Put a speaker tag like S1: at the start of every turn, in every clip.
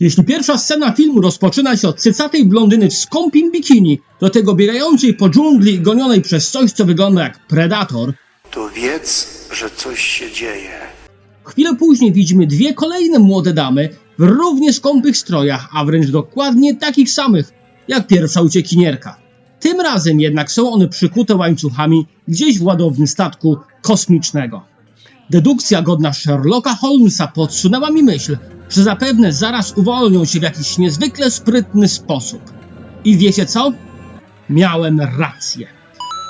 S1: Jeśli pierwsza scena filmu rozpoczyna się od cycatej blondyny w skąpim bikini, do tego biegającej po dżungli i gonionej przez coś, co wygląda jak predator,
S2: to wiedz, że coś się dzieje.
S1: Chwilę później widzimy dwie kolejne młode damy w równie skąpych strojach, a wręcz dokładnie takich samych jak pierwsza uciekinierka. Tym razem jednak są one przykute łańcuchami gdzieś w ładowni statku kosmicznego. Dedukcja godna Sherlocka Holmesa podsunęła mi myśl, że zapewne zaraz uwolnią się w jakiś niezwykle sprytny sposób. I wiecie co? Miałem rację.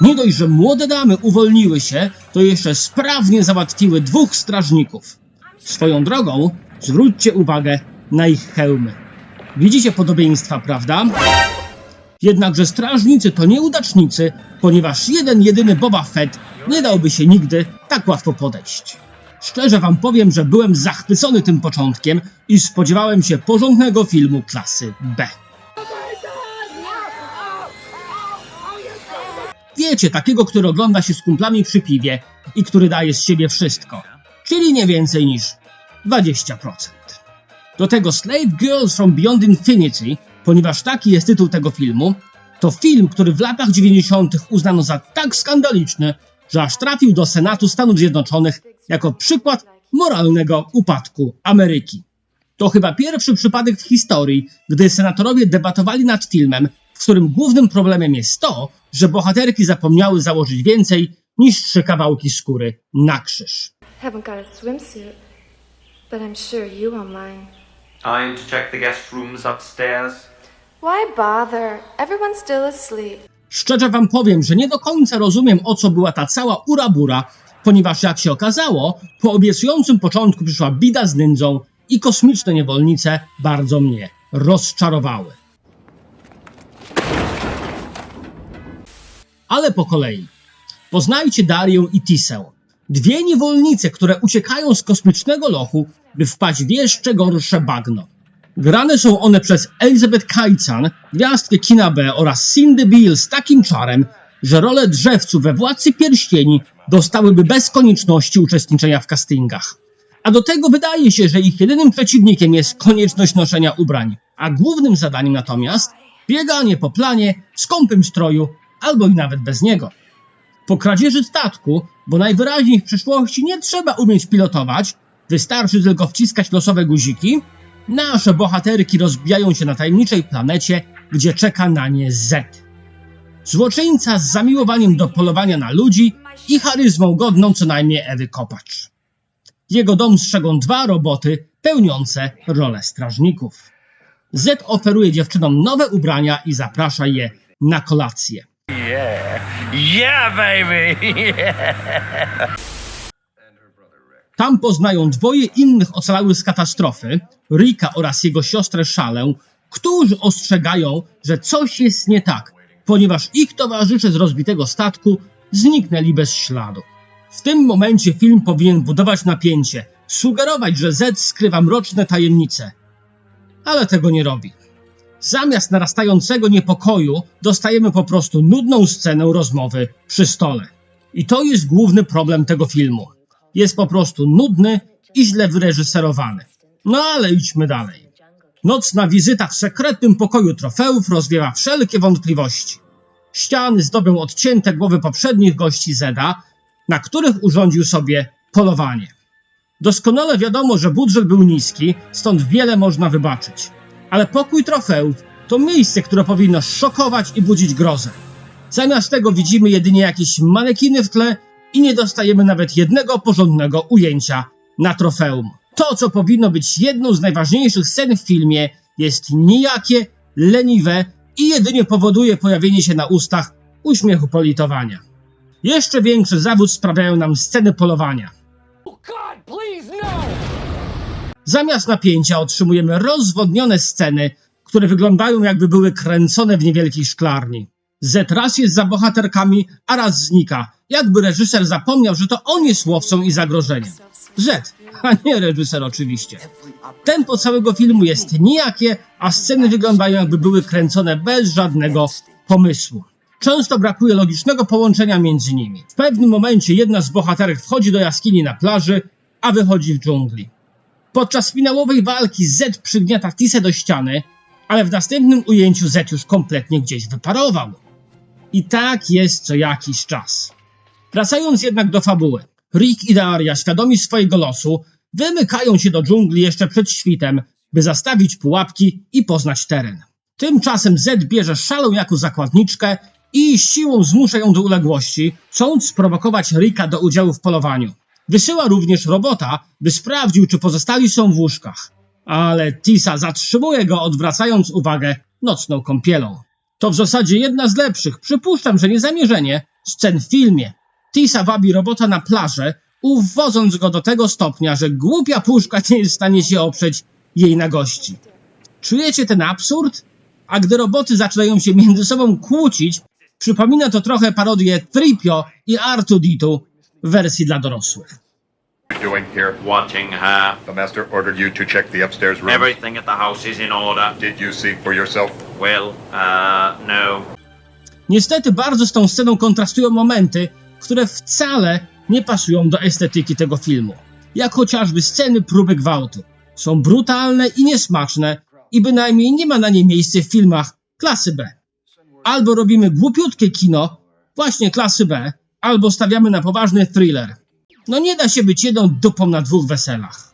S1: Nie dość, że młode damy uwolniły się, to jeszcze sprawnie załatwiły dwóch strażników. Swoją drogą, zwróćcie uwagę na ich hełmy. Widzicie podobieństwa, prawda? Jednakże strażnicy to nieudacznicy, ponieważ jeden jedyny Boba Fett nie dałby się nigdy tak łatwo podejść. Szczerze wam powiem, że byłem zachwycony tym początkiem i spodziewałem się porządnego filmu klasy B. Wiecie, takiego, który ogląda się z kumplami przy piwie i który daje z siebie wszystko. Czyli nie więcej niż 20%. Do tego Slave Girls from Beyond Infinity, ponieważ taki jest tytuł tego filmu, to film, który w latach 90. uznano za tak skandaliczny, że aż trafił do Senatu Stanów Zjednoczonych jako przykład moralnego upadku Ameryki. To chyba pierwszy przypadek w historii, gdy senatorowie debatowali nad filmem, w którym głównym problemem jest to, że bohaterki zapomniały założyć więcej niż trzy kawałki skóry na krzyż.
S3: Haven't got a swimsuit, but I'm sure you won't mind.
S4: I'm to check the guest rooms upstairs.
S3: Why bother? Everyone's still asleep.
S1: Szczerze wam powiem, że nie do końca rozumiem o co była ta cała urabura, ponieważ jak się okazało, po obiecującym początku przyszła bida z nędzą i kosmiczne niewolnice bardzo mnie rozczarowały. Ale po kolei. Poznajcie Darię i Tisę. Dwie niewolnice, które uciekają z kosmicznego lochu, by wpaść w jeszcze gorsze bagno. Grane są one przez Elizabeth Kajcan, gwiazdkę kina B oraz Cindy Beale z takim czarem, że role drzewców we Władcy Pierścieni dostałyby bez konieczności uczestniczenia w castingach. A do tego wydaje się, że ich jedynym przeciwnikiem jest konieczność noszenia ubrań, a głównym zadaniem natomiast bieganie po planie w skąpym stroju albo i nawet bez niego. Po kradzieży statku, bo najwyraźniej w przyszłości nie trzeba umieć pilotować, wystarczy tylko wciskać losowe guziki, nasze bohaterki rozbijają się na tajemniczej planecie, gdzie czeka na nie Z. Złoczyńca z zamiłowaniem do polowania na ludzi i charyzmą godną co najmniej Ewy Kopacz. Jego dom strzegą dwa roboty pełniące rolę strażników. Z oferuje dziewczynom nowe ubrania i zaprasza je na kolację.
S5: Yeah, baby!
S1: Tam poznają dwoje innych ocalałych z katastrofy, Rika oraz jego siostrę Szalę, którzy ostrzegają, że coś jest nie tak, ponieważ ich towarzysze z rozbitego statku zniknęli bez śladu. W tym momencie film powinien budować napięcie, sugerować, że Z skrywa mroczne tajemnice. Ale tego nie robi. Zamiast narastającego niepokoju dostajemy po prostu nudną scenę rozmowy przy stole. I to jest główny problem tego filmu. Jest po prostu nudny i źle wyreżyserowany. No ale idźmy dalej. Nocna wizyta w sekretnym pokoju trofeów rozwiewa wszelkie wątpliwości. Ściany zdobią odcięte głowy poprzednich gości Zeda, na których urządził sobie polowanie. Doskonale wiadomo, że budżet był niski, stąd wiele można wybaczyć. Ale pokój trofeów to miejsce, które powinno szokować i budzić grozę. Zamiast tego widzimy jedynie jakieś manekiny w tle i nie dostajemy nawet jednego porządnego ujęcia na trofeum. To, co powinno być jedną z najważniejszych scen w filmie, jest nijakie, leniwe i jedynie powoduje pojawienie się na ustach uśmiechu politowania. Jeszcze większy zawód sprawiają nam sceny polowania. Zamiast napięcia otrzymujemy rozwodnione sceny, które wyglądają jakby były kręcone w niewielkiej szklarni. Z raz jest za bohaterkami, a raz znika, jakby reżyser zapomniał, że to on jest łowcą i zagrożeniem. Z, a nie reżyser oczywiście. Tempo całego filmu jest nijakie, a sceny wyglądają jakby były kręcone bez żadnego pomysłu. Często brakuje logicznego połączenia między nimi. W pewnym momencie jedna z bohaterek wchodzi do jaskini na plaży, a wychodzi w dżungli. Podczas finałowej walki Z przygniata Tisę do ściany, ale w następnym ujęciu Z już kompletnie gdzieś wyparował. I tak jest co jakiś czas. Wracając jednak do fabuły. Rick i Daria, świadomi swojego losu, wymykają się do dżungli jeszcze przed świtem, by zastawić pułapki i poznać teren. Tymczasem Z bierze szalą jako zakładniczkę i siłą zmusza ją do uległości, chcąc sprowokować Ricka do udziału w polowaniu. Wysyła również robota, by sprawdził, czy pozostali są w łóżkach. Ale Tisa zatrzymuje go, odwracając uwagę nocną kąpielą. To w zasadzie jedna z lepszych, przypuszczam, że niezamierzenie, scen w filmie. Tisa wabi robota na plażę, uwodząc go do tego stopnia, że głupia puszka nie jest w stanie się oprzeć jej nagości. Czujecie ten absurd? A gdy roboty zaczynają się między sobą kłócić, przypomina to trochę parodię Tripio i R2D2 w wersji dla dorosłych.
S6: doing here?
S4: Watching her.
S6: The master ordered you to check the upstairs room.
S4: Everything at the house is in order.
S6: Did you see for yourself?
S4: Well, uh, no.
S1: Niestety bardzo z tą sceną kontrastują momenty, które wcale nie pasują do estetyki tego filmu. Jak chociażby sceny próby gwałtu. Są brutalne i niesmaczne i bynajmniej nie ma na nie miejsca w filmach klasy B. Albo robimy głupiutkie kino, właśnie klasy B, albo stawiamy na poważny thriller. No nie da się być jedną dupą na dwóch weselach.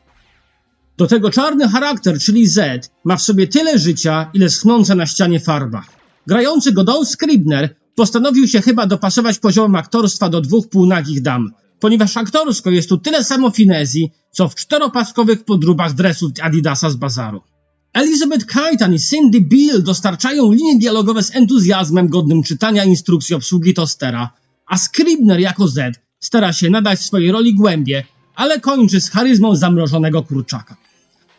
S1: Do tego czarny charakter, czyli Z, ma w sobie tyle życia, ile schnąca na ścianie farba. Grający go Don Scribner postanowił się chyba dopasować poziomem aktorstwa do dwóch półnagich dam, ponieważ aktorsko jest tu tyle samo finezji, co w czteropaskowych podróbach dresów Adidasa z bazaru. Elizabeth Kaitan i Cindy Beale dostarczają linie dialogowe z entuzjazmem godnym czytania instrukcji obsługi tostera, a Scribner jako Z stara się nadać swojej roli głębie, ale kończy z charyzmą zamrożonego kurczaka.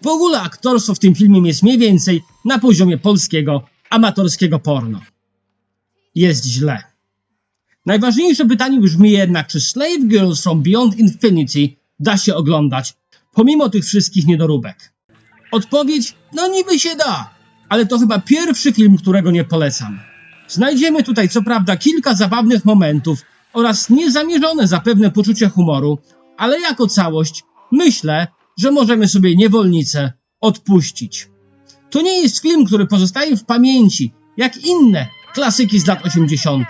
S1: W ogóle aktorstwo w tym filmie jest mniej więcej na poziomie polskiego, amatorskiego porno. Jest źle. Najważniejsze pytanie brzmi jednak, czy Slave Girls from Beyond Infinity da się oglądać, pomimo tych wszystkich niedoróbek? Odpowiedź, no niby się da, ale to chyba pierwszy film, którego nie polecam. Znajdziemy tutaj co prawda kilka zabawnych momentów oraz niezamierzone zapewne poczucie humoru, ale jako całość myślę, że możemy sobie niewolnicę odpuścić. To nie jest film, który pozostaje w pamięci, jak inne klasyki z lat 80.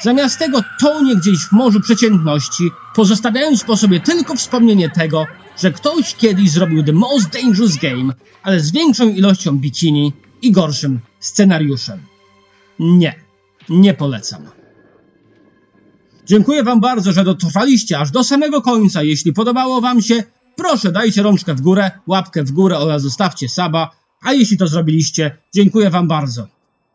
S1: Zamiast tego tonie gdzieś w morzu przeciętności, pozostawiając po sobie tylko wspomnienie tego, że ktoś kiedyś zrobił The Most Dangerous Game, ale z większą ilością bikini i gorszym scenariuszem. Nie, nie polecam. Dziękuję Wam bardzo, że dotrwaliście aż do samego końca. Jeśli podobało Wam się, proszę dajcie rączkę w górę, łapkę w górę oraz zostawcie saba. A jeśli to zrobiliście, dziękuję Wam bardzo.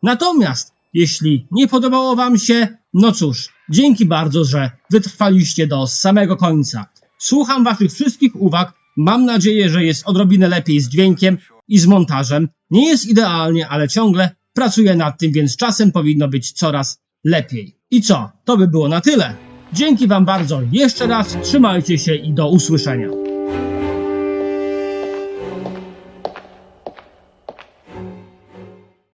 S1: Natomiast jeśli nie podobało Wam się, no cóż, dzięki bardzo, że wytrwaliście do samego końca. Słucham Waszych wszystkich uwag. Mam nadzieję, że jest odrobinę lepiej z dźwiękiem i z montażem. Nie jest idealnie, ale ciągle pracuję nad tym, więc czasem powinno być coraz lepiej. I co? To by było na tyle. Dzięki Wam bardzo jeszcze raz, trzymajcie się i do usłyszenia.